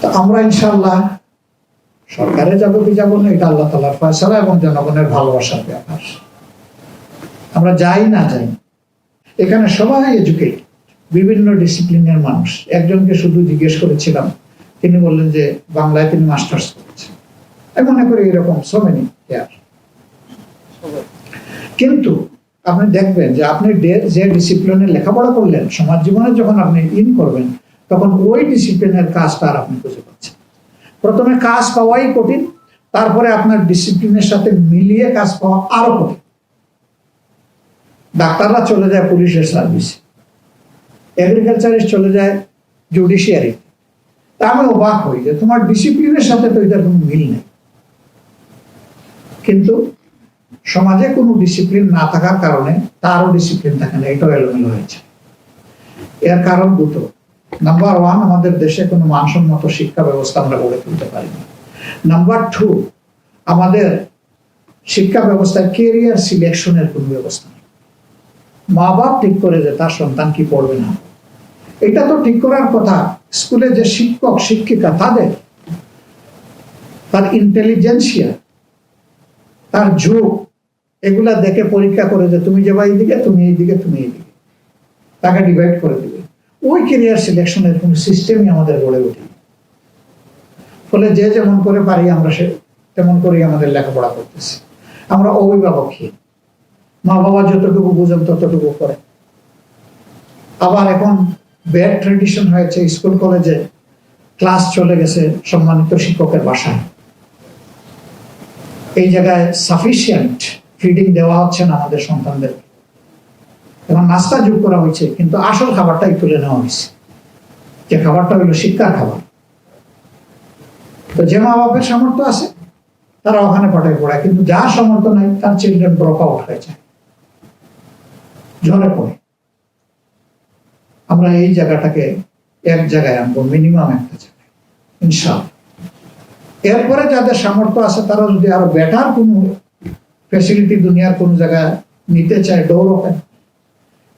তো আমরা ইনশাল্লাহ সরকারে যাব কি যাব না, এটা আল্লাহ তালার ফয়সালা এবং জনগণের ভালোবাসার ব্যাপার। আমরা যাই না যাই, এখানে সবাই এডুকেট, বিভিন্ন ডিসিপ্লিনের মানুষ। একজনকে শুধু জিজ্ঞেস করেছিলাম, তিনি বললেন যে বাংলায় তিনি মাস্টার্স করেছেন। আমি মনে করি এরকম সো মেনি কিন্তু আপনি দেখবেন যে আপনি যে ডিসিপ্লিনে লেখাপড়া করলেন, সমাজ জীবনে যখন আপনি ইন করবেন তখন ওই ডিসিপ্লিনের কাজটা আর আপনি খুঁজে পাচ্ছেন প্রথমে কাজ পাওয়াই কঠিন, তারপরে আপনার ডিসিপ্লিনের সাথে মিলিয়ে কাজ পাওয়া আরও কঠিন। ডাক্তাররা চলে যায় পুলিশের সার্ভিসে এগ্রিকালচারিস্ট চলে যায় জুডিশিয়ারি তা আমি অবাক হই যে তোমার ডিসিপ্লিনের সাথে তো এটার কোনো মিল নেই। কিন্তু সমাজে কোনো ডিসিপ্লিন না থাকার কারণে তারও ডিসিপ্লিন থাকে না, এটাও এলোমেলো হয়েছে। এর কারণ দুটো। নাম্বার ওয়ান আমাদের দেশে কোনো মানসম্মত শিক্ষা ব্যবস্থা আমরা গড়ে তুলতে পারি না। নাম্বার টু আমাদের শিক্ষা ব্যবস্থায় কেরিয়ার সিলেকশনের কোনো ব্যবস্থা নেই। মা বাপ ঠিক করে যে তার সন্তান কি পড়বে না। এটা তো ঠিক করার কথা। স্কুলে যে শিক্ষক, শিক্ষিকা, তাদের, তার ইন্টেলিজেন্সিয়া তার যোগ, এগুলা দেখে পরীক্ষা করে যে তুমি যাবা এইদিকে, তুমি এইদিকে তুমি এইদিকে। তাকে ডিভাইড করে দিবে। ওই কেরিয়ার সিলেকশনের কোন সিস্টেমই আমাদের গড়ে ওঠে ফলে যে যেমন করে পারি আমরা সে, তেমন করেই আমাদের লেখাপড়া করতেছি। আমরা অভিভাবকহীন মা বাবা যতটুকু বুঝেন ততটুকু করে। আবার এখন ব্যাড ট্রেডিশন হয়েছে স্কুল কলেজে ক্লাস চলে গেছে সম্মানিত শিক্ষকের বাসায়। এই জায়গায় সাফিসিয়েন্ট ফিডিং দেওয়া হচ্ছে না আমাদের সন্তানদের এবং নাস্তা যোগ করা হয়েছে, কিন্তু আসল খাবারটাই তুলে নেওয়া হয়েছে। যে খাবারটা হলো শিক্ষার খাবার। তো যে মা বাপের সামর্থ্য আছে, তারা ওখানে পাঠায় পড়ায় কিন্তু যার সামর্থ্য নাই, তার চিলড্রেন ড্রপ আউট হয়ে যায়। ঝরে পড়ে। আমরা এই জায়গাটাকে এক জায়গায় আনব মিনিমাম একটা জায়গায়, ইনশাআল্লাহ। এরপরে যাদের সামর্থ্য আছে, তারা যদি আরও বেটার কোনো ফেসিলিটি দুনিয়ার কোন জায়গায় নিতে চায় ওপেন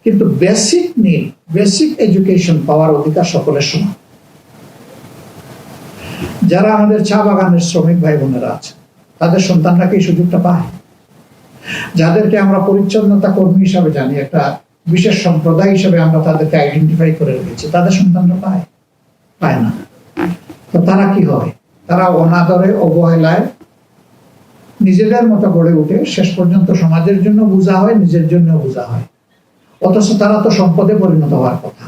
কিন্তু বেসিক নিড বেসিক এডুকেশন পাওয়ার অধিকার সকলের সমান। যারা আমাদের চা বাগানের শ্রমিক ভাই বোনেরা আছে, তাদের সন্তানরা কি সুযোগটা পায়? যাদেরকে আমরা পরিচ্ছন্নতা কর্মী হিসাবে জানি, একটা বিশেষ সম্প্রদায় হিসাবে আমরা তাদেরকে আইডেন্টিফাই করে রেখেছি, তাদের সন্তানরা পায়? পায় না। তো তারা কি হয়? তারা অনাদরে, অবহেলায় নিজেদের মতো গড়ে উঠে শেষ পর্যন্ত সমাজের জন্য বোঝা হয়, নিজের জন্য বোঝা হয়। অথচ তারা তো সম্পদে পরিণত হওয়ার কথা।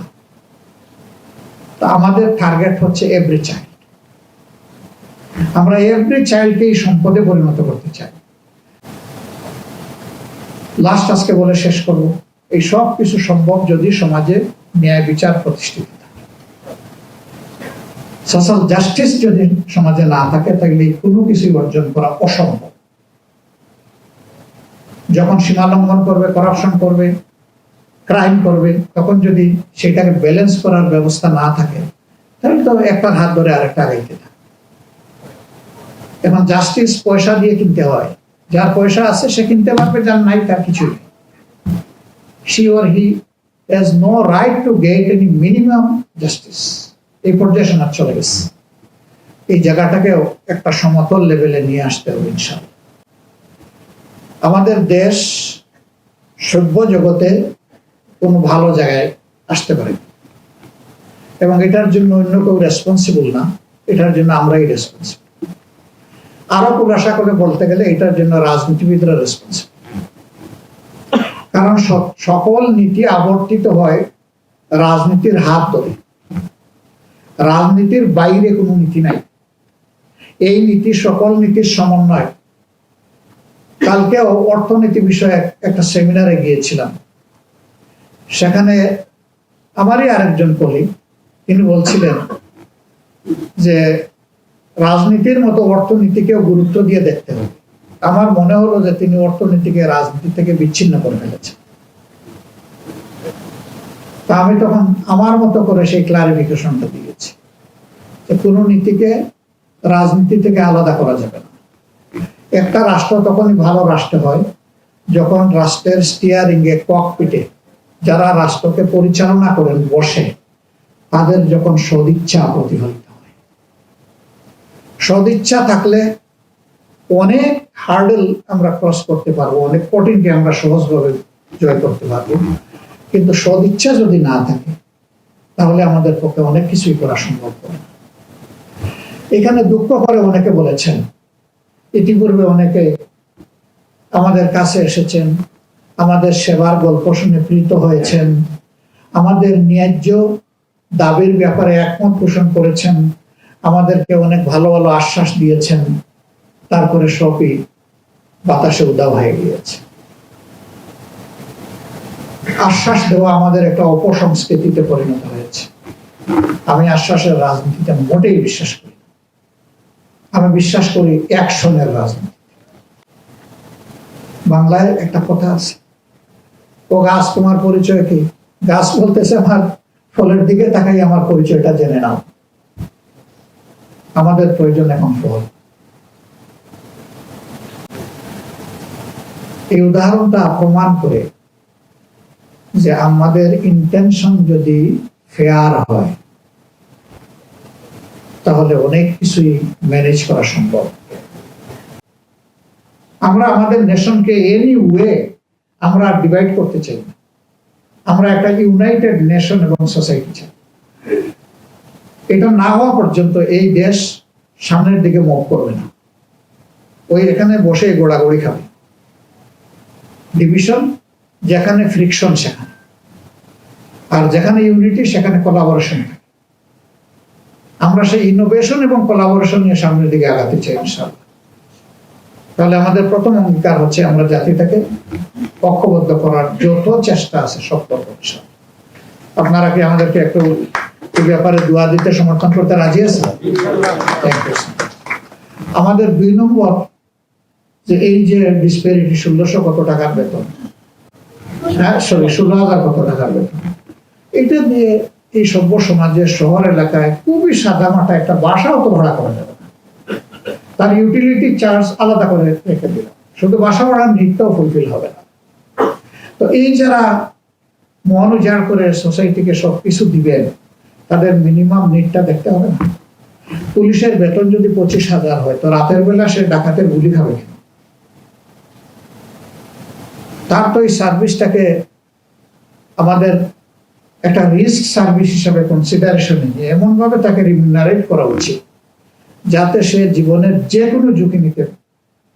তা আমাদের টার্গেট হচ্ছে এভরি চাইল্ড আমরা এভরি চাইল্ডকে এই সম্পদে পরিণত করতে চাই। লাস্ট আজকে বলে শেষ করব। এই সব কিছু সম্ভব যদি সমাজে ন্যায় বিচার প্রতিষ্ঠিত সোশ্যাল জাস্টিস যদি সমাজে না থাকে, তাহলে কোনো কিছুই অর্জন করা অসম্ভব। যখন সীমা লঙ্ঘন করবে করাপশন করবে ক্রাইম করবে, তখন যদি সেটাকে ব্যালেন্স করার ব্যবস্থা না থাকে, তাহলে তো একটা হাত ধরে আরেকটা আগাইতে থাকে এখন জাস্টিস পয়সা দিয়ে কিনতে হয়, যার পয়সা আছে সে কিনতে পারবে, যার নাই তার she or he has no right to get any minimum justice এই পর্যায়ে চলে গেছে। এই জায়গাটাকেও একটা সমতল লেভেলে নিয়ে আসতে হবে ইনশাল্লাহ আমাদের দেশ সভ্য জগতে কোনো ভালো জায়গায় আসতে পারে। এবং এটার জন্য অন্য কেউ রেসপন্সিবল না, এটার জন্য আমরাই রেসপন্সিবল আরও প্রকাশা করে বলতে গেলে এটার জন্য রাজনীতিবিদরা রেসপন্সিবল কারণ সকল নীতি আবর্তিত হয় রাজনীতির হাত ধরে। রাজনীতির বাইরে কোনো নীতি নাই। এই নীতি সকল নীতির সমন্বয়। কালকেও অর্থনীতি বিষয়ে একটা সেমিনারে গিয়েছিলাম। সেখানে আমারই আরেকজন কলিগ তিনি বলছিলেন যে রাজনীতির মতো অর্থনীতিকেও গুরুত্ব দিয়ে দেখতে হবে। আমার মনে হলো যে তিনি অর্থনীতিকে, রাজনীতি থেকে বিচ্ছিন্ন করে ফেলেছেন। তা আমি তখন আমার মতো করে সেই ক্লারিফিকেশনটা দিয়েছি যে কোনো নীতিকে, রাজনীতি থেকে আলাদা করা যাবে না। একটা রাষ্ট্র তখনই ভালো রাষ্ট্র হয় যখন রাষ্ট্রের স্টিয়ারিং এ ককপিটে যারা রাষ্ট্রকে পরিচালনা করেন বসে, তাদের যখন সদিচ্ছা প্রতিফলিত হয় সদিচ্ছা থাকলে অনেক হার্ডেল আমরা ক্রস করতে পারব, অনেক কঠিনকে আমরা সহজভাবে জয় করতে পারব কিন্তু সদিচ্ছা যদি না থাকে, তাহলে আমাদের পক্ষে অনেক কিছুই করা সম্ভব হবে। এখানে দুঃখ করে অনেকে বলেছেন, ইতিপূর্বে অনেকে আমাদের কাছে এসেছেন আমাদের সেবার গল্প শুনে প্রীত হয়েছেন। আমাদের ন্যায্য দাবির ব্যাপারে একমত পোষণ করেছেন। আমাদেরকে অনেক ভালো ভালো আশ্বাস দিয়েছেন। তারপরে সবই বাতাসে উদাও হয়ে গিয়েছে। আশ্বাস দেওয়া আমাদের একটা অপসংস্কৃতিতে পরিণত হয়েছে। আমি আশ্বাসের রাজনীতিতে মোটেই বিশ্বাস করি আমি বিশ্বাস করি অ্যাকশনের রাজনীতি বাংলায় একটা কথা আছে ও গাছ তোমার পরিচয় কি? গাছ বলতেছে আমার ফলের দিকে তাকাই, আমার পরিচয়টা জেনে নাও। আমাদের প্রয়োজন এখন ফল। এই উদাহরণটা প্রমাণ করে যে আমাদের ইন্টেনশন যদি ফেয়ার হয়, তাহলে অনেক কিছুই ম্যানেজ করা সম্ভব। আমরা আমাদের নেশনকে এনি ওয়ে আমরা আর ডিভাইড করতে চাই না। আমরা একটা ইউনাইটেড নেশন এবং সোসাইটি চাই। এটা না হওয়া পর্যন্ত এই দেশ সামনের দিকে মুভ করবে না। ওই এখানে বসে গোড়াগড়ি খাবে। ডিভিশন যেখানে ফ্রিকশন সেখানে। আর যেখানে ইউনিটি সেখানে কোলাবোরেশন আমরা সেই ইনোভেশন এবং কোলাবোরেশন নিয়ে সামনের দিকে আগাতে চাই, ইনশাআল্লাহ। তাহলে আমাদের প্রথম অঙ্গীকার হচ্ছে আমরা জাতিটাকে ঐক্যবদ্ধ করার যত চেষ্টা আছে সব ইনশাআল্লাহ। আপনারা কি আমাদেরকে একটু এই ব্যাপারে দোয়া দিতে সমর্থন করতে রাজি আছেন. আমাদের দুই নম্বর, যে এই যে ডিসপেরিটি ষোলোশো কত টাকার বেতন? হ্যাঁ সরি ষোলো হাজার কত টাকার বেতন? এটা দিয়ে এই সভ্য সমাজের শহর এলাকায় খুবই সাদামাটা একটা বাসাও তো ভাড়া করা যাবে তার ইউটিলিটি চার্জ আলাদা করে রেখে দিল শুধু বাসা ভাড়ার নিটটাও ফুলফিল হবে না। তো এই যারা মন উজাড় করে সোসাইটিকে সব কিছু দিবেন, তাদের মিনিমাম নিটটা দেখতে হবে না। পুলিশের বেতন যদি পঁচিশ হাজার হয়, তো রাতের বেলা সে ডাকাতের গুলি খাবে কেন? তার তো এই সার্ভিসটাকে আমাদের একটা রিস্ক সার্ভিস হিসাবে কনসিডারেশনে নিয়ে এমনভাবে তাকে রিমিনারেট করা উচিত, যাতে সে জীবনের যে কোনো ঝুঁকি নিতে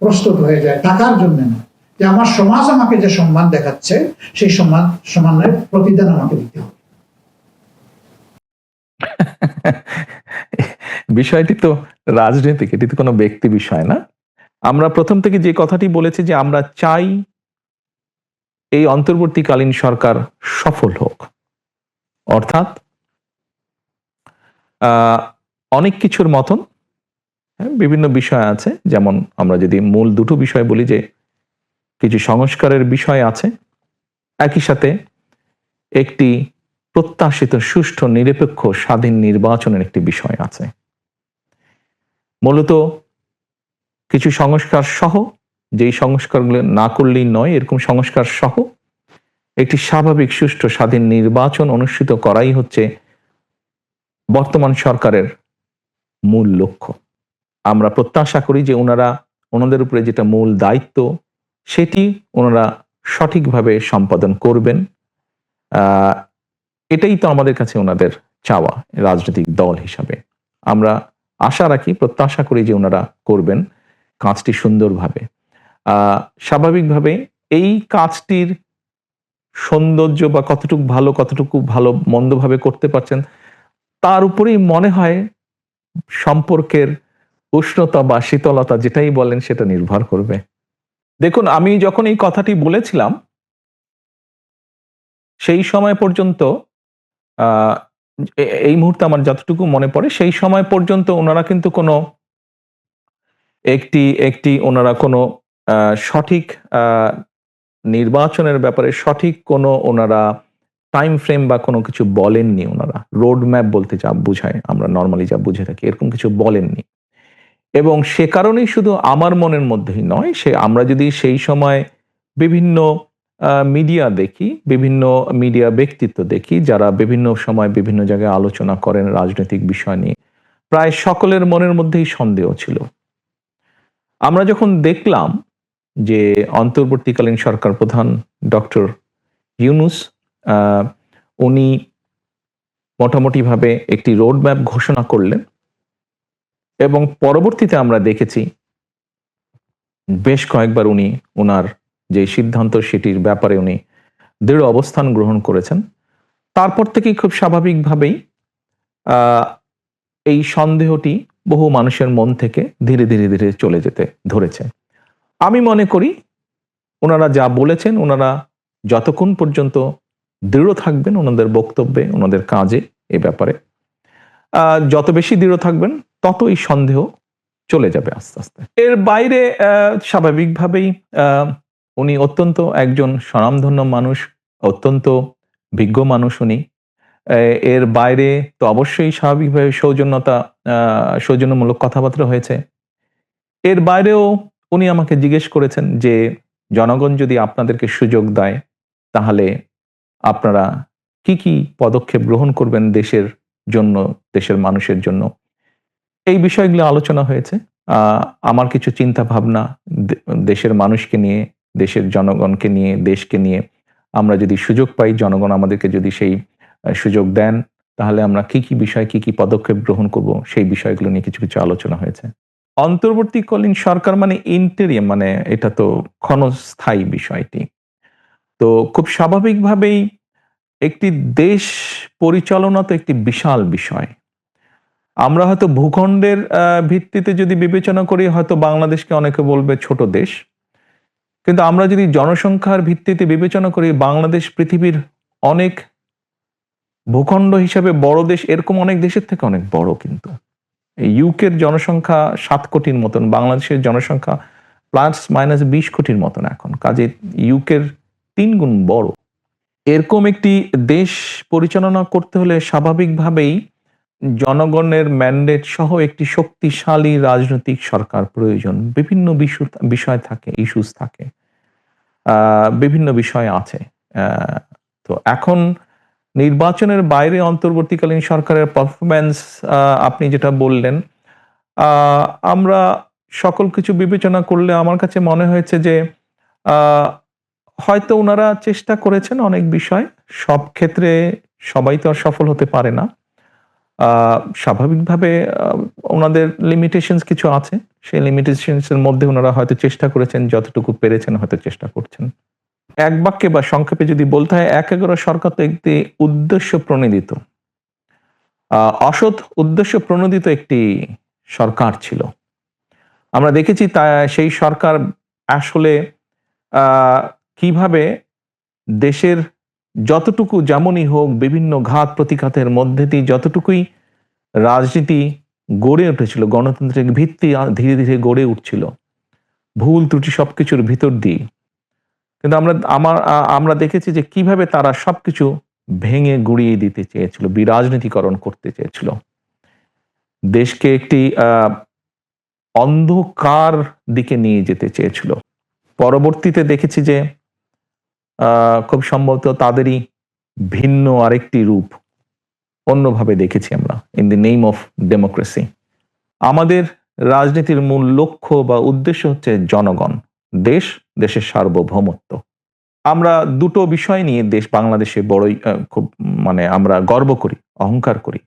প্রস্তুত হয়ে যায়, টাকার জন্য না। যে আমার সমাজ আমাকে যে সম্মান দেখাচ্ছে সেই সম্মান সম্মানের প্রতিদান আমাকে দিতে হবে। বিষয়টি তো রাজনৈতিক এটি তো কোনো ব্যক্তি বিষয় না। আমরা প্রথম থেকে যে কথাটি বলেছি যে আমরা চাই এই অন্তর্বর্তীকালীন সরকার সফল হোক। অর্থাৎ অনেক কিছুর মতন হ্যাঁ, বিভিন্ন বিষয় আছে। যেমন আমরা যদি মূল দুটো বিষয় বলি যে কিছু সংস্কারের বিষয় আছে। একই সাথে একটি প্রত্যাশিত সুষ্ঠু, নিরপেক্ষ, স্বাধীন নির্বাচনের একটি বিষয় আছে। মূলত কিছু সংস্কার সহ, যেই সংস্কারগুলো না করলেই নয়, এরকম সংস্কার সহ একটি স্বাভাবিক, সুষ্ঠু, স্বাধীন নির্বাচন অনুষ্ঠিত করাই হচ্ছে বর্তমান সরকারের মূল লক্ষ্য। আমরা প্রত্যাশা করি যে ওনারা, ওনাদের উপরে যেটা মূল দায়িত্ব সেটি ওনারা সঠিকভাবে সম্পাদন করবেন। এটাই তো আমাদের কাছে ওনাদের চাওয়া রাজনৈতিক দল হিসাবে। আমরা আশা রাখি, প্রত্যাশা করি যে ওনারা করবেন কাজটি সুন্দরভাবে। স্বাভাবিকভাবে এই কাজটির সৌন্দর্য বা কতটুকু ভালো কতটুকু ভালো, মন্দভাবে করতে পারছেন, তার উপরেই মনে হয় সম্পর্কের উষ্ণতা বা শীতলতা যেটাই বলেন সেটা নির্ভর করবে। দেখুন, আমি যখন এই কথাটি বলেছিলাম, সেই সময় পর্যন্ত এই মুহূর্তে আমার যতটুকু মনে পড়ে, সেই সময় পর্যন্ত ওনারা কিন্তু কোনো একটি একটি ওনারা কোনো সঠিক নির্বাচনের ব্যাপারে সঠিক কোনো ওনারা টাইম ফ্রেম বা কোনো কিছু বলেননি ওনারা। রোড ম্যাপ বলতে যা বুঝায়, আমরা নর্মালি যা বুঝে থাকি, এরকম কিছু বলেননি। এবং সে কারণেই শুধু আমার মনের মধ্যেই নয়, সে, আমরা যদি সেই সময় বিভিন্ন মিডিয়া দেখি, বিভিন্ন মিডিয়া ব্যক্তিত্ব দেখি, যারা বিভিন্ন সময় বিভিন্ন জায়গায় আলোচনা করেন রাজনৈতিক বিষয় নিয়ে, প্রায় সকলের মনের মধ্যেই সন্দেহ ছিল। আমরা যখন দেখলাম যে অন্তর্বর্তীকালীন সরকার প্রধান ডক্টর ইউনুস উনি মোটামুটিভাবে একটি রোডম্যাপ ঘোষণা করলেন এবং পরবর্তীতে আমরা দেখেছি বেশ কয়েকবার উনি ওনার যে সিদ্ধান্ত সেটির ব্যাপারে উনি দৃঢ় অবস্থান গ্রহণ করেছেন। তারপর থেকেই খুব স্বাভাবিকভাবেই এই সন্দেহটি বহু মানুষের মন থেকে ধীরে ধীরে ধীরে চলে যেতে ধরেছে। আমি মনে করি ওনারা যা বলেছেন ওনারা যতক্ষণ পর্যন্ত দৃঢ় থাকবেন ওনাদের বক্তব্যে ওনাদের কাজে এ ব্যাপারে যত বেশি দৃঢ় থাকবেন তত এই সন্দেহ চলে যাবে আস্তে আস্তে। এর বাইরে স্বাভাবিকভাবেই উনি অত্যন্ত একজন স্বনামধন্য মানুষ, অত্যন্ত বিজ্ঞ মানুষ উনি। এর বাইরে তো অবশ্যই স্বাভাবিকভাবে সৌজন্যতা সৌজন্যমূলক কথাবার্তা হয়েছে। এর বাইরেও উনি আমাকে জিজ্ঞেস করেছেন যে, জনগণ যদি আপনাদেরকে সুযোগ দেয়, তাহলে আপনারা কি কি পদক্ষেপ গ্রহণ করবেন দেশের জন্য, দেশের মানুষের জন্য। এই বিষয়গুলো আলোচনা হয়েছে। আমার কিছু চিন্তা ভাবনা দেশের মানুষকে নিয়ে, দেশের জনগণকে নিয়ে, দেশকে নিয়ে। আমরা যদি সুযোগ পাই, জনগণ আমাদেরকে যদি সেই সুযোগ দেন, তাহলে আমরা কি কি বিষয়, কি কি পদক্ষেপ গ্রহণ করব, সেই বিষয়গুলো নিয়ে কিছু কিছু আলোচনা হয়েছে। অন্তর্বর্তীকালীন সরকার মানে ইন্টেরিয়াম মানে এটা তো ক্ষণস্থায়ী বিষয়টি। তো খুব স্বাভাবিকভাবেই একটি দেশ পরিচালনা তো একটি বিশাল বিষয়। আমরা হয়তো ভূখণ্ডের ভিত্তিতে যদি বিবেচনা করি, হয়তো বাংলাদেশকে অনেকে বলবে ছোট দেশ। কিন্তু আমরা যদি জনসংখ্যার ভিত্তিতে বিবেচনা করি, বাংলাদেশ পৃথিবীর অনেক ভূখণ্ড হিসাবে বড় দেশ, এরকম অনেক দেশের থেকে অনেক বড় কিন্তু। ইউকের জনসংখ্যা সাত কোটির মতন, বাংলাদেশের জনসংখ্যা প্লাস মাইনাস বিশ কোটির মতন এখন। কাজে ইউকের তিন গুণ বড়। এরকম একটি দেশ পরিচালনা করতে হলে স্বাভাবিকভাবেই জনগণের ম্যান্ডেট সহ একটি শক্তিশালী রাজনৈতিক সরকার প্রয়োজন। বিভিন্ন বিষয় থাকে ইস্যুস থাকে। বিভিন্ন বিষয় আছে। তো এখন নির্বাচনের বাইরে অন্তর্বর্তীকালীন সরকারের পারফরমেন্স আপনি যেটা বললেন আমরা সকল কিছু বিবেচনা করলে আমার কাছে মনে হয়েছে যে হয়তো ওনারা চেষ্টা করেছেন অনেক বিষয়। সব ক্ষেত্রে সবাই তো আর সফল হতে পারে না। স্বাভাবিকভাবে ওনাদের লিমিটেশনস কিছু আছে। সেই লিমিটেশনস এর মধ্যে ওনারা হয়তো চেষ্টা করেছেন, যতটুকু পেরেছেন হয়তো চেষ্টা করছেন। এক বাক্যে বা সংক্ষেপে যদি বলতে হয়, এক এগারো সরকার তো একটি উদ্দেশ্য প্রণোদিত। অসৎ উদ্দেশ্য প্রণোদিত একটি সরকার ছিল। আমরা দেখেছি তা, সেই সরকার আসলে কীভাবে দেশের যতটুকু যেমনই হোক, বিভিন্ন ঘাত প্রতিঘাতের মধ্যে দিয়ে যতটুকুই রাজনীতি গড়ে উঠেছিল, গণতান্ত্রিক ভিত্তি ধীরে ধীরে গড়ে উঠছিল, ভুল ত্রুটি সবকিছুর ভিতর দিয়ে। কিন্তু আমরা, আমার আমরা দেখেছি যে কীভাবে তারা সবকিছু ভেঙে গুড়িয়ে দিতে চেয়েছিল বিরাজনীতিকরণ করতে চেয়েছিল। দেশকে একটি অন্ধকার দিকে নিয়ে যেতে চেয়েছিল। পরবর্তীতে দেখেছি যে খুব সম্ভবত তাদেরই ভিন্ন আরেকটি রূপ অন্যভাবে দেখেছি আমরা in the name of democracy আমাদের রাজনীতির মূল লক্ষ্য বা উদ্দেশ্য হচ্ছে জনগণ, দেশ, দেশের সার্বভৌমত্ব। আমরা দুটো বিষয় নিয়ে দেশ বাংলাদেশে বড়ই খুব মানে আমরা গর্ব করি, অহংকার করি।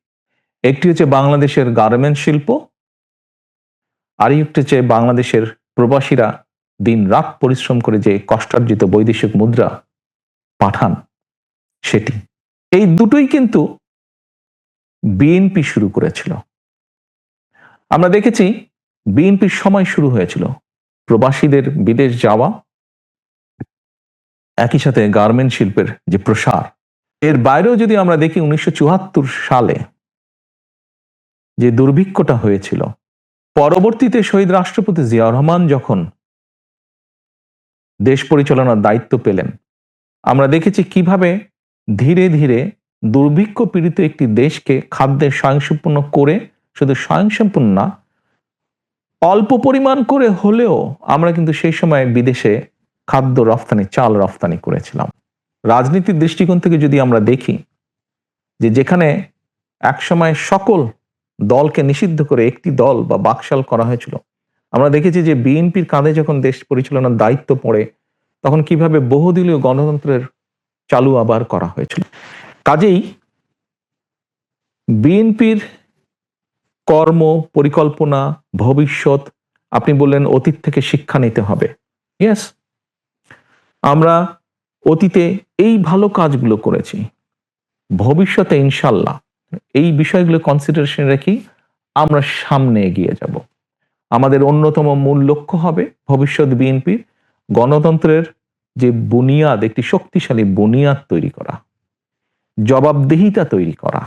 একটি হচ্ছে বাংলাদেশের গার্মেন্ট শিল্প আর একটি হচ্ছে বাংলাদেশের প্রবাসীরা দিন রাত পরিশ্রম করে যে কষ্টার্জিত বৈদেশিক মুদ্রা পাঠান, সেটি। এই দুটোই কিন্তু বিএনপি শুরু করেছিল। আমরা দেখেছি বিএনপির সময় শুরু হয়েছিল। প্রবাসীদের বিদেশ যাওয়া, একই সাথে গার্মেন্ট শিল্পের যে প্রসার। এর বাইরেও যদি আমরা দেখি উনিশশো চুয়াত্তর সালে যে দুর্ভিক্ষটা হয়েছিল, পরবর্তীতে শহীদ রাষ্ট্রপতি জিয়া রহমান যখন দেশ পরিচালনার দায়িত্ব পেলেন। আমরা দেখেছি কীভাবে ধীরে ধীরে দুর্ভিক্ষ পীড়িত একটি দেশকে খাদ্যে স্বয়ংসম্পূর্ণ করে, শুধু স্বয়ংসম্পূর্ণ না, অল্প পরিমাণ করে হলেও আমরা কিন্তু সেই সময় বিদেশে খাদ্য রফতানি, চাল রফতানি করেছিলাম। রাজনীতির দৃষ্টিকোণ থেকে যদি আমরা দেখি যে যেখানে একসময় সকল দলকে নিষিদ্ধ করে একটি দল বা বাকশাল করা হয়েছিল আমরা দেখেছি যে বিএনপির কাঁধে যখন দেশ পরিচালনার দায়িত্ব পড়ে, তখন কীভাবে বহুদলীয় গণতন্ত্রের চালু আবার করা হয়েছিল। কাজেই বিএনপির কর্ম, পরিকল্পনা, ভবিষ্যৎ, আপনি বললেন অতীত থেকে শিক্ষা নিতে হবে। ইয়েস আমরা অতীতে এই ভালো কাজগুলো করেছি। ভবিষ্যতে ইনশাল্লাহ। এই বিষয়গুলো কনসিডারেশন রেখেই আমরা সামনে এগিয়ে যাব। আমাদের অন্যতম মূল লক্ষ্য হবে ভবিষ্যৎ বিএনপির গণতন্ত্রের যে বুনিয়াদ, একটি শক্তিশালী বুনিয়াদ তৈরি করা, জবাবদিহিতা তৈরি করা।